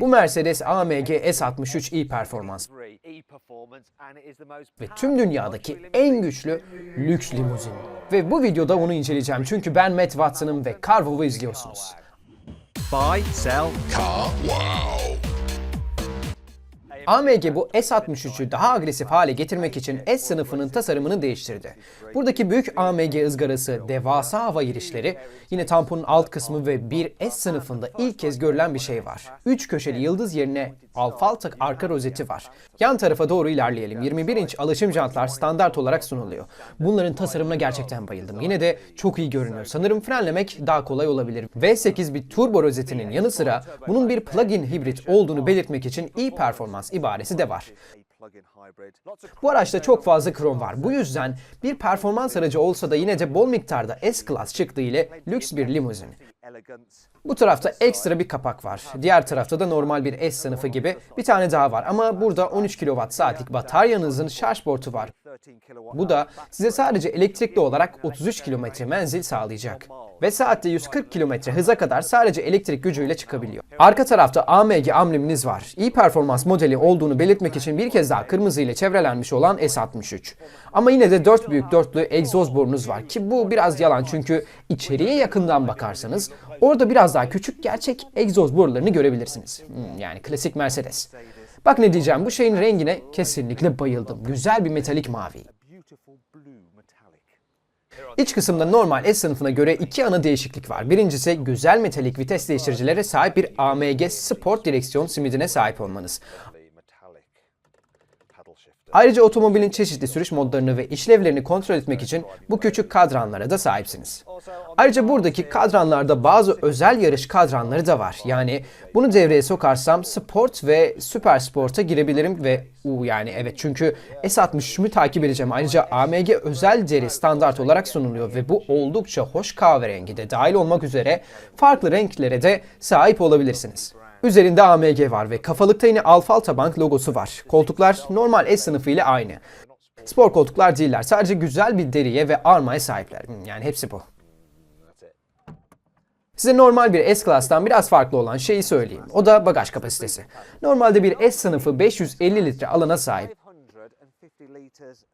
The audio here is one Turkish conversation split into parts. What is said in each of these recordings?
Bu Mercedes AMG S63 e-Performans ve tüm dünyadaki en güçlü lüks limuzin. Ve bu videoda onu inceleyeceğim çünkü ben Matt Watson'ım ve Carvov'u izliyorsunuz. Buy, sell, AMG bu S63'ü daha agresif hale getirmek için S sınıfının tasarımını değiştirdi. Buradaki büyük AMG ızgarası, devasa hava girişleri, yine tamponun alt kısmı ve bir S sınıfında ilk kez görülen bir şey var. 3 köşeli yıldız yerine alfalta arka rozeti var. Yan tarafa doğru ilerleyelim. 21 inç alışım jantlar standart olarak sunuluyor. Bunların tasarımına gerçekten bayıldım. Yine de çok iyi görünüyor. Sanırım frenlemek daha kolay olabilir. V8 bir turbo rozetinin yanı sıra bunun bir plug-in hibrit olduğunu belirtmek için e-performans ibaresi de var. Bu araçta çok fazla krom var. Bu yüzden bir performans aracı olsa da yine de bol miktarda S-Class çıktığı ile lüks bir limuzin. Bu tarafta ekstra bir kapak var. Diğer tarafta da normal bir S sınıfı gibi bir tane daha var. Ama burada 13 kWh saatlik bataryanızın şarj portu var. Bu da size sadece elektrikli olarak 33 km menzil sağlayacak. Ve saatte 140 km hıza kadar sadece elektrik gücüyle çıkabiliyor. Arka tarafta AMG ambleminiz var. İyi performans modeli olduğunu belirtmek için bir kez daha kırmızı ile çevrelenmiş olan S63. Ama yine de 4 büyük dörtlü egzoz borunuz var ki bu biraz yalan çünkü içeriye yakından bakarsanız orada biraz daha küçük gerçek egzoz borularını görebilirsiniz. Hmm, yani klasik Mercedes. Bak ne diyeceğim bu şeyin rengine kesinlikle bayıldım. Güzel bir metalik mavi. İç kısımda normal S sınıfına göre iki ana değişiklik var. Birincisi güzel metalik vites değiştiricilere sahip bir AMG Sport direksiyon simidine sahip olmanız. Ayrıca otomobilin çeşitli sürüş modlarını ve işlevlerini kontrol etmek için bu küçük kadranlara da sahipsiniz. Ayrıca buradaki kadranlarda bazı özel yarış kadranları da var. Yani bunu devreye sokarsam Sport ve Süper Sport'a girebilirim ve u yani evet çünkü S63'ümü takip edeceğim. Ayrıca AMG özel deri standart olarak sunuluyor ve bu oldukça hoş kahverengi de dahil olmak üzere farklı renklere de sahip olabilirsiniz. Üzerinde AMG var ve kafalıkta yine Alfa Bank logosu var. Koltuklar normal S sınıfı ile aynı. Spor koltuklar değiller. Sadece güzel bir deriye ve armaya sahipler. Hmm, Yani hepsi bu. Size normal bir S-Class'tan biraz farklı olan şeyi söyleyeyim. O da bagaj kapasitesi. Normalde bir S sınıfı 550 litre alana sahip.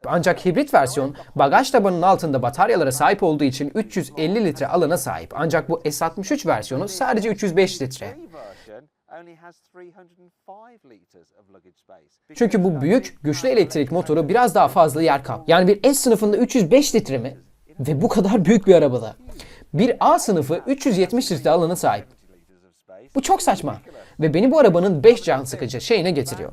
Ancak hibrit versiyon bagaj tabanının altında bataryalara sahip olduğu için 350 litre alana sahip. Ancak bu S63 versiyonu sadece 305 litre. Çünkü bu büyük, güçlü elektrik motoru biraz daha fazla yer kap. Yani bir S sınıfında 305 litre mi? Ve bu kadar büyük bir arabada. Bir A sınıfı 370 litre alana sahip. Bu çok saçma. Ve beni bu arabanın 5 can sıkıcı şeyine getiriyor.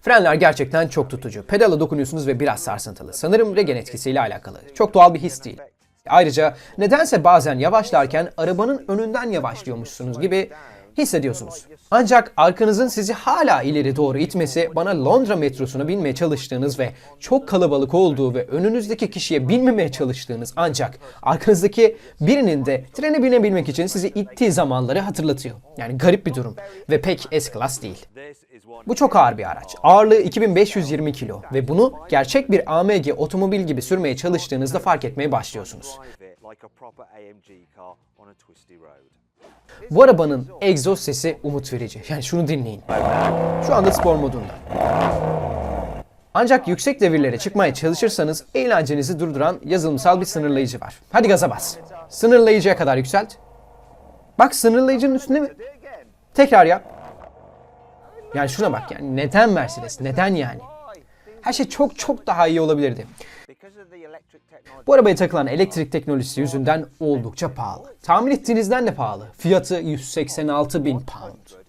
Frenler gerçekten çok tutucu. Pedala dokunuyorsunuz ve biraz sarsıntılı. Sanırım regen etkisiyle alakalı. Çok doğal bir his değil. Ayrıca nedense bazen yavaşlarken arabanın önünden yavaşlıyormuşsunuz gibi hissediyorsunuz. Ancak arkanızın sizi hala ileri doğru itmesi bana Londra metrosuna binmeye çalıştığınız ve çok kalabalık olduğu ve önünüzdeki kişiye binmemeye çalıştığınız ancak arkanızdaki birinin de trene binebilmek için sizi ittiği zamanları hatırlatıyor. Yani garip bir durum ve pek S-Class değil. Bu çok ağır bir araç. Ağırlığı 2520 kilo ve bunu gerçek bir AMG otomobil gibi sürmeye çalıştığınızda fark etmeye başlıyorsunuz. Bu arabanın egzoz sesi umut verici. Yani şunu dinleyin. Şu anda spor modunda. Ancak yüksek devirlere çıkmaya çalışırsanız eğlencenizi durduran yazılımsal bir sınırlayıcı var. Hadi gaza bas. Sınırlayıcıya kadar yükselt. Bak sınırlayıcının üstünde mi? Tekrar yap. Yani şuna bak yani neden Mercedes? Neden yani? Her şey çok çok daha iyi olabilirdi. Bu arabaya takılan elektrik teknolojisi yüzünden oldukça pahalı. Tahmin ettiğinizden de pahalı. Fiyatı 186 bin pound.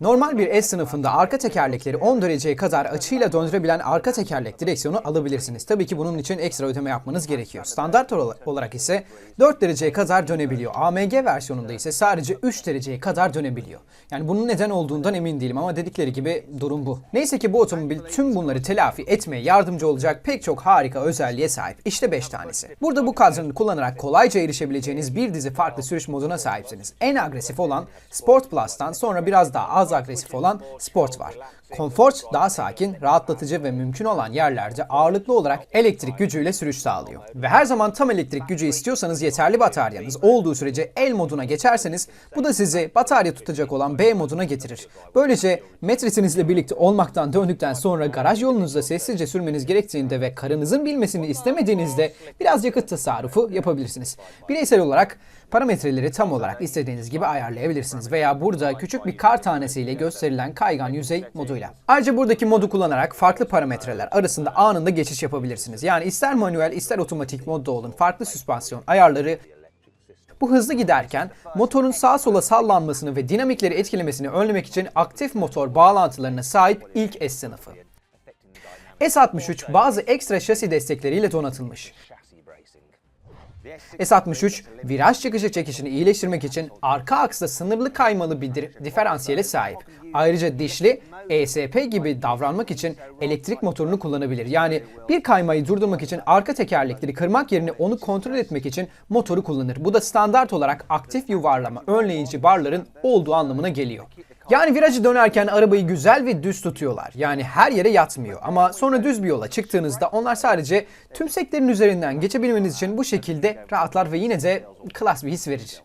Normal bir S sınıfında arka tekerlekleri 10 dereceye kadar açıyla döndürebilen arka tekerlek direksiyonu alabilirsiniz. Tabii ki bunun için ekstra ödeme yapmanız gerekiyor. Standart ola- olarak ise 4 dereceye kadar dönebiliyor. AMG versiyonunda ise sadece 3 dereceye kadar dönebiliyor. Yani bunun neden olduğundan emin değilim ama dedikleri gibi durum bu. Neyse ki bu otomobil tüm bunları telafi etmeye yardımcı olacak pek çok harika özelliğe sahip. İşte 5 tanesi. Burada bu kadranı kullanarak kolayca erişebileceğiniz bir dizi farklı sürüş moduna sahipsiniz. En agresif olan Sport Plus'tan sonra biraz daha az agresif olan Sport var. Comfort daha sakin, rahatlatıcı ve mümkün olan yerlerde ağırlıklı olarak elektrik gücüyle sürüş sağlıyor. Ve her zaman tam elektrik gücü istiyorsanız yeterli bataryanız olduğu sürece L moduna geçerseniz bu da sizi batarya tutacak olan B moduna getirir. Böylece metresinizle birlikte olmaktan döndükten sonra garaj yolunuzda sessizce sürmeniz gerektiğinde ve karınızın bilmesini istemediğinizde biraz yakıt tasarrufu yapabilirsiniz. Bireysel olarak parametreleri tam olarak istediğiniz gibi ayarlayabilirsiniz veya burada küçük bir kar tanesiyle gösterilen kaygan yüzey moduyla. Ayrıca buradaki modu kullanarak farklı parametreler arasında anında geçiş yapabilirsiniz. Yani ister manuel ister otomatik modda olun farklı süspansiyon ayarları bu hızlı giderken motorun sağa sola sallanmasını ve dinamikleri etkilemesini önlemek için aktif motor bağlantılarına sahip ilk S sınıfı. S63 bazı ekstra şasi destekleriyle donatılmış. S63 viraj çıkışı çekişini iyileştirmek için arka aksta sınırlı kaymalı bir di- diferansiyele sahip. Ayrıca dişli ESP gibi davranmak için elektrik motorunu kullanabilir. Yani bir kaymayı durdurmak için arka tekerlekleri kırmak yerine onu kontrol etmek için motoru kullanır. Bu da standart olarak aktif yuvarlama önleyici barların olduğu anlamına geliyor. Yani virajı dönerken arabayı güzel ve düz tutuyorlar. Yani her yere yatmıyor. Ama sonra düz bir yola çıktığınızda onlar sadece tümseklerin üzerinden geçebilmeniz için bu şekilde rahatlar ve yine de klas bir his verir.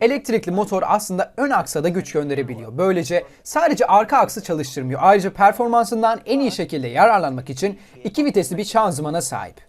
Elektrikli motor aslında ön aksa da güç gönderebiliyor. Böylece sadece arka aksı çalıştırmıyor. Ayrıca performansından en iyi şekilde yararlanmak için iki vitesli bir şanzımana sahip.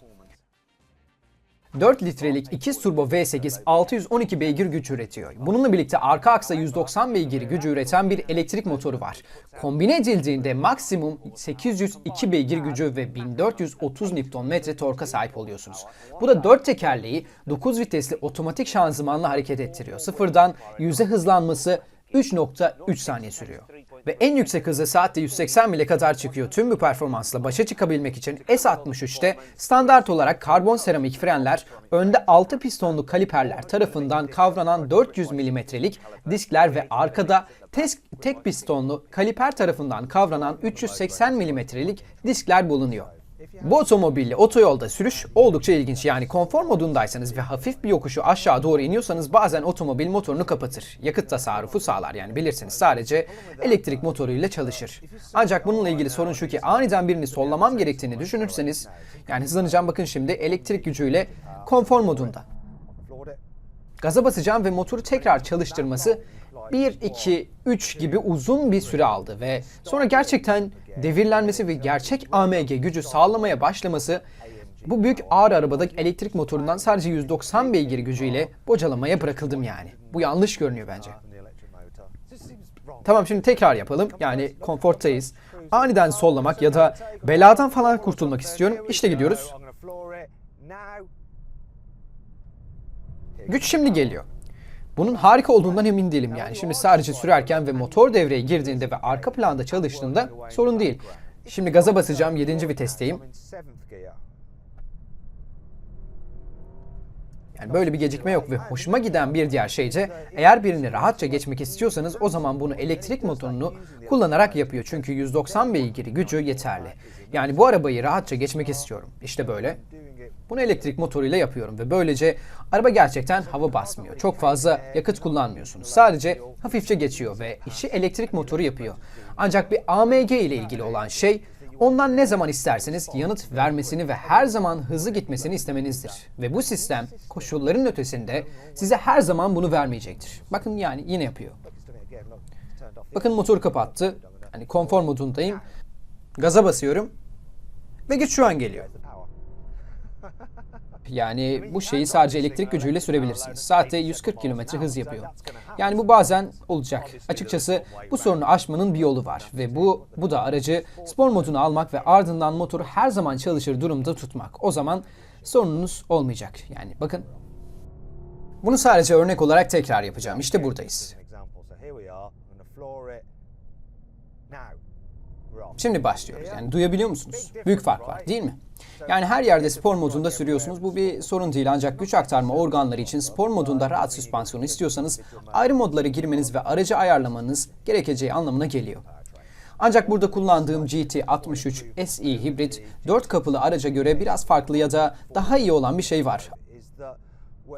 4 litrelik 2 turbo V8 612 beygir güç üretiyor. Bununla birlikte arka aksa 190 beygir gücü üreten bir elektrik motoru var. Kombine edildiğinde maksimum 802 beygir gücü ve 1430 Nm torka sahip oluyorsunuz. Bu da 4 tekerleği 9 vitesli otomatik şanzımanla hareket ettiriyor. Sıfırdan 100'e hızlanması 3.3 saniye sürüyor. Ve en yüksek hızı saatte 180 mile kadar çıkıyor. Tüm bu performansla başa çıkabilmek için S63'te standart olarak karbon seramik frenler, önde 6 pistonlu kaliperler tarafından kavranan 400 milimetrelik diskler ve arkada tek, tek pistonlu kaliper tarafından kavranan 380 milimetrelik diskler bulunuyor. Bu otomobille otoyolda sürüş oldukça ilginç. Yani konfor modundaysanız ve hafif bir yokuşu aşağı doğru iniyorsanız bazen otomobil motorunu kapatır. Yakıt tasarrufu sağlar yani bilirsiniz sadece elektrik motoruyla çalışır. Ancak bununla ilgili sorun şu ki aniden birini sollamam gerektiğini düşünürseniz yani hızlanacağım bakın şimdi elektrik gücüyle konfor modunda. Gaza basacağım ve motoru tekrar çalıştırması 1, 2, 3 gibi uzun bir süre aldı ve sonra gerçekten devirlenmesi ve gerçek AMG gücü sağlamaya başlaması bu büyük ağır arabadaki elektrik motorundan sadece 190 beygir gücüyle bocalamaya bırakıldım yani. Bu yanlış görünüyor bence. Tamam şimdi tekrar yapalım. Yani konforttayız. Aniden sollamak ya da beladan falan kurtulmak istiyorum. İşte gidiyoruz. Güç şimdi geliyor. Bunun harika olduğundan emin değilim yani. Şimdi sadece sürerken ve motor devreye girdiğinde ve arka planda çalıştığında sorun değil. Şimdi gaza basacağım 7. vitesteyim. Yani böyle bir gecikme yok ve hoşuma giden bir diğer şey de eğer birini rahatça geçmek istiyorsanız o zaman bunu elektrik motorunu kullanarak yapıyor. Çünkü 190 beygiri gücü yeterli. Yani bu arabayı rahatça geçmek istiyorum. İşte böyle. Bunu elektrik motoruyla yapıyorum ve böylece araba gerçekten hava basmıyor. Çok fazla yakıt kullanmıyorsunuz. Sadece hafifçe geçiyor ve işi elektrik motoru yapıyor. Ancak bir AMG ile ilgili olan şey ondan ne zaman isterseniz yanıt vermesini ve her zaman hızlı gitmesini istemenizdir. Ve bu sistem koşulların ötesinde size her zaman bunu vermeyecektir. Bakın yani yine yapıyor. Bakın motoru kapattı. Hani konfor modundayım. Gaza basıyorum. Ve güç şu an geliyor. Yani bu şeyi sadece elektrik gücüyle sürebilirsiniz. Saatte 140 km hız yapıyor. Yani bu bazen olacak. Açıkçası bu sorunu aşmanın bir yolu var ve bu bu da aracı spor moduna almak ve ardından motoru her zaman çalışır durumda tutmak. O zaman sorununuz olmayacak. Yani bakın. Bunu sadece örnek olarak tekrar yapacağım. İşte buradayız. Şimdi başlıyoruz. Yani duyabiliyor musunuz? Büyük fark var değil mi? Yani her yerde spor modunda sürüyorsunuz. Bu bir sorun değil ancak güç aktarma organları için spor modunda rahat süspansiyonu istiyorsanız ayrı modlara girmeniz ve aracı ayarlamanız gerekeceği anlamına geliyor. Ancak burada kullandığım GT63 SE hibrit 4 kapılı araca göre biraz farklı ya da daha iyi olan bir şey var.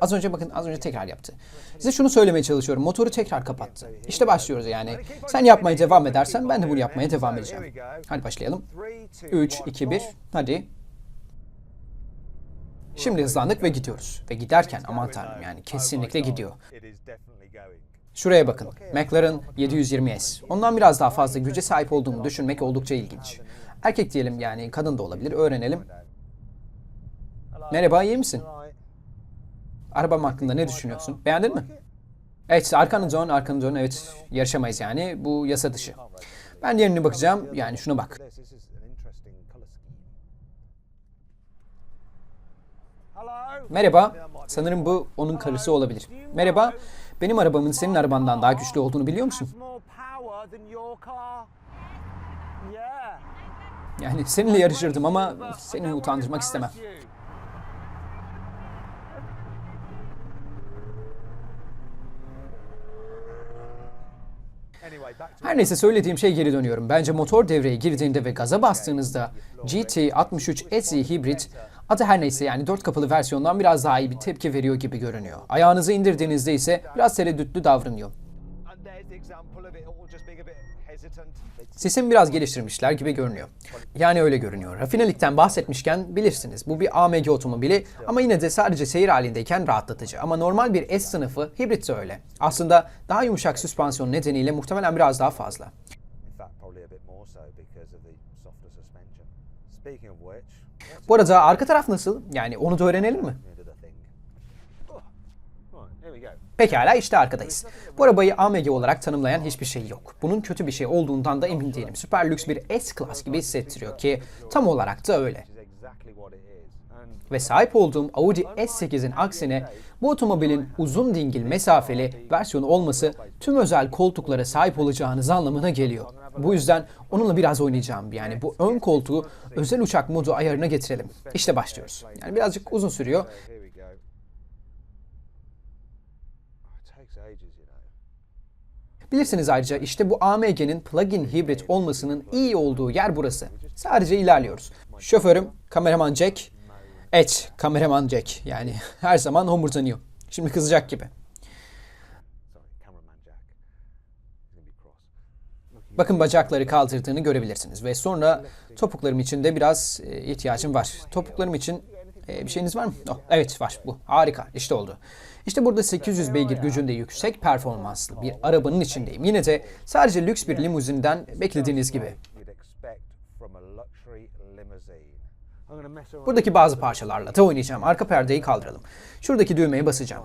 Az önce bakın az önce tekrar yaptı. Size şunu söylemeye çalışıyorum. Motoru tekrar kapattı. İşte başlıyoruz yani. Sen yapmaya devam edersen ben de bunu yapmaya devam edeceğim. Hadi başlayalım. 3, 2, 1. Hadi. Şimdi hızlandık ve gidiyoruz. Ve giderken aman tanrım yani kesinlikle gidiyor. Şuraya bakın. McLaren 720S. Ondan biraz daha fazla güce sahip olduğumu düşünmek oldukça ilginç. Erkek diyelim yani kadın da olabilir. Öğrenelim. Merhaba iyi misin? Arabam hakkında ne düşünüyorsun? Beğendin mi? Evet arkanı dön arkanı. Evet yarışamayız yani. Bu yasa dışı. Ben diğerine bakacağım. Yani şuna bak. Merhaba. Sanırım bu onun karısı olabilir. Merhaba. Benim arabamın senin arabandan daha güçlü olduğunu biliyor musun? Yani seninle yarışırdım ama seni utandırmak istemem. Her neyse söylediğim şey geri dönüyorum. Bence motor devreye girdiğinde ve gaza bastığınızda GT63 SE Hybrid adı her neyse yani dört kapılı versiyondan biraz daha iyi bir tepki veriyor gibi görünüyor. Ayağınızı indirdiğinizde ise biraz tereddütlü davranıyor. Sesimi biraz geliştirmişler gibi görünüyor. Yani öyle görünüyor. Rafinelikten bahsetmişken bilirsiniz bu bir AMG otomobili ama yine de sadece seyir halindeyken rahatlatıcı. Ama normal bir S sınıfı hibrit de öyle. Aslında daha yumuşak süspansiyon nedeniyle muhtemelen biraz daha fazla. Bu arada arka taraf nasıl? Yani onu da öğrenelim mi? Pekala işte arkadayız. Bu arabayı AMG olarak tanımlayan hiçbir şey yok. Bunun kötü bir şey olduğundan da emin değilim. Süper lüks bir S-Class gibi hissettiriyor ki tam olarak da öyle. Ve sahip olduğum Audi S8'in aksine bu otomobilin uzun dingil mesafeli versiyonu olması tüm özel koltuklara sahip olacağınız anlamına geliyor. Bu yüzden onunla biraz oynayacağım. Yani bu ön koltuğu özel uçak modu ayarına getirelim. İşte başlıyoruz. Yani birazcık uzun sürüyor. Bilirsiniz ayrıca işte bu AMG'nin plug-in hibrit olmasının iyi olduğu yer burası. Sadece ilerliyoruz. Şoförüm kameraman Jack. Evet kameraman Jack. Yani her zaman homurdanıyor. Şimdi kızacak gibi. Bakın bacakları kaldırdığını görebilirsiniz. Ve sonra topuklarım için de biraz e, ihtiyacım var. Topuklarım için e, bir şeyiniz var mı? Oh, evet var bu. Harika. İşte oldu. İşte burada 800 beygir gücünde yüksek performanslı bir arabanın içindeyim. Yine de sadece lüks bir limuzinden beklediğiniz gibi. Buradaki bazı parçalarla da oynayacağım. Arka perdeyi kaldıralım. Şuradaki düğmeye basacağım.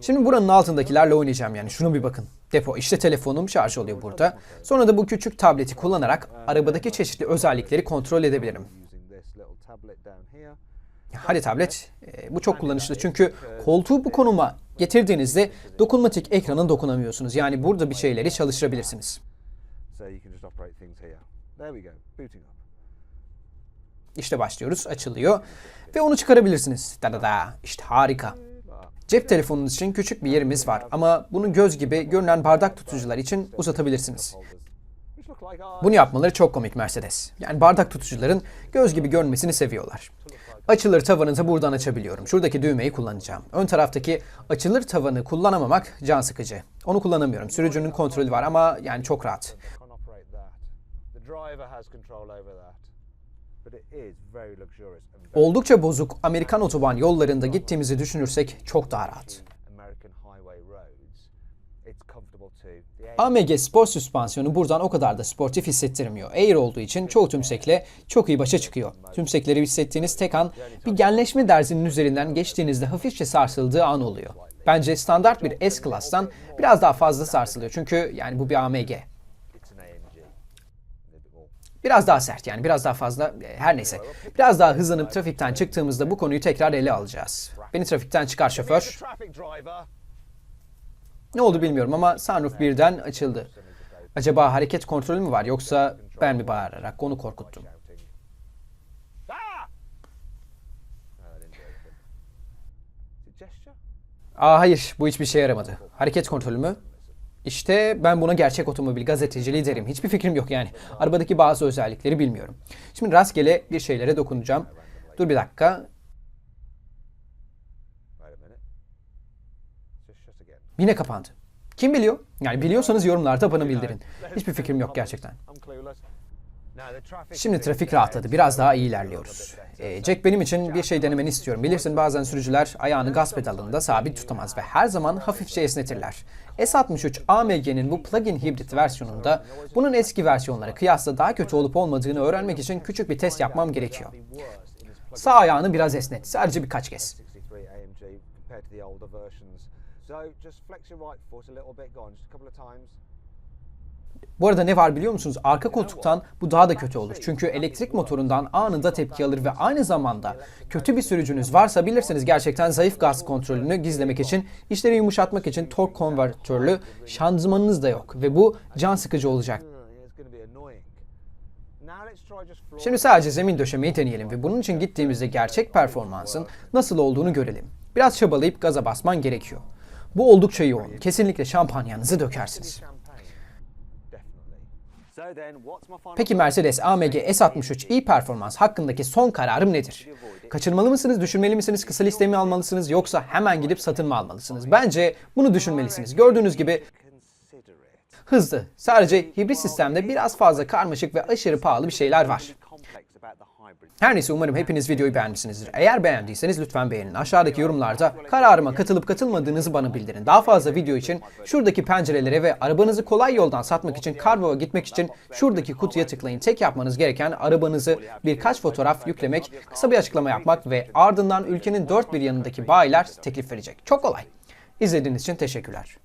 Şimdi buranın altındakilerle oynayacağım yani. Şunu bir bakın. Depo. İşte telefonum şarj oluyor burada. Sonra da bu küçük tableti kullanarak arabadaki çeşitli özellikleri kontrol edebilirim. Hadi tablet. e, bu çok kullanışlı çünkü koltuğu bu konuma getirdiğinizde dokunmatik ekranın dokunamıyorsunuz. Yani burada bir şeyleri çalıştırabilirsiniz. İşte başlıyoruz. Açılıyor. Ve onu çıkarabilirsiniz. Da da da. İşte harika. Cep telefonunuz için küçük bir yerimiz var ama bunu göz gibi görünen bardak tutucular için uzatabilirsiniz. Bunu yapmaları çok komik Mercedes. Yani bardak tutucuların göz gibi görünmesini seviyorlar. Açılır tavanı da buradan açabiliyorum. Şuradaki düğmeyi kullanacağım. Ön taraftaki açılır tavanı kullanamamak can sıkıcı. Onu kullanamıyorum. Sürücünün kontrolü var ama yani çok rahat. Oldukça bozuk Amerikan otoban yollarında gittiğimizi düşünürsek çok daha rahat. AMG spor süspansiyonu buradan o kadar da sportif hissettirmiyor. Air olduğu için çoğu tümsekle çok iyi başa çıkıyor. Tümsekleri hissettiğiniz tek an bir genleşme derzinin üzerinden geçtiğinizde hafifçe sarsıldığı an oluyor. Bence standart bir S-Class'tan biraz daha fazla sarsılıyor. Çünkü yani bu bir AMG. it's an AMG. A bit more. Biraz daha sert yani biraz daha fazla e, her neyse. Biraz daha hızlanıp trafikten çıktığımızda bu konuyu tekrar ele alacağız. Beni trafikten çıkar şoför. Ne oldu bilmiyorum ama sunroof birden açıldı. Acaba hareket kontrolü mü var yoksa ben mi bağırarak onu korkuttum? Aa hayır bu hiçbir şey yaramadı. Hareket kontrolü mü? İşte ben buna gerçek otomobil gazeteciliği derim. Hiçbir fikrim yok yani. Arabadaki bazı özellikleri bilmiyorum. Şimdi rastgele bir şeylere dokunacağım. Dur bir dakika. Yine kapandı. Kim biliyor? Yani biliyorsanız yorumlarda bana bildirin. Hiçbir fikrim yok gerçekten. Şimdi trafik rahatladı. Biraz daha iyi ilerliyoruz. Ee, Jack benim için bir şey denemeni istiyorum. Bilirsin bazen sürücüler ayağını gaz pedalında sabit tutamaz ve her zaman hafifçe esnetirler. S63 AMG'nin bu plug-in hibrit versiyonunda bunun eski versiyonlara kıyasla daha kötü olup olmadığını öğrenmek için küçük bir test yapmam gerekiyor. Sağ ayağını biraz esnet. Sadece birkaç kez. 63 AMG compared to the older versions. So just flex your right foot a little bit, go on, just a couple of times. Bu arada ne var biliyor musunuz? Arka koltuktan bu daha da kötü olur. Çünkü elektrik motorundan anında tepki alır ve aynı zamanda kötü bir sürücünüz varsa bilirsiniz gerçekten zayıf gaz kontrolünü gizlemek için, işleri yumuşatmak için tork konvertörlü şanzımanınız da yok ve bu can sıkıcı olacak. Şimdi sadece zemin döşemeyi deneyelim ve bunun için gittiğimizde gerçek performansın nasıl olduğunu görelim. Biraz çabalayıp gaza basman gerekiyor. Bu oldukça yoğun. Kesinlikle şampanyanızı dökersiniz. Peki Mercedes AMG S63 i performans hakkındaki son kararım nedir? Kaçırmalı mısınız, düşünmeli misiniz, kısa liste mi almalısınız yoksa hemen gidip satın mı almalısınız? Bence bunu düşünmelisiniz. Gördüğünüz gibi hızlı. Sadece hibrit sistemde biraz fazla karmaşık ve aşırı pahalı bir şeyler var. Her neyse umarım hepiniz videoyu beğenmişsinizdir. Eğer beğendiyseniz lütfen beğenin. Aşağıdaki yorumlarda kararıma katılıp katılmadığınızı bana bildirin. Daha fazla video için şuradaki pencerelere ve arabanızı kolay yoldan satmak için Carvo'ya gitmek için şuradaki kutuya tıklayın. Tek yapmanız gereken arabanızı birkaç fotoğraf yüklemek, kısa bir açıklama yapmak ve ardından ülkenin dört bir yanındaki bayiler teklif verecek. Çok kolay. İzlediğiniz için teşekkürler.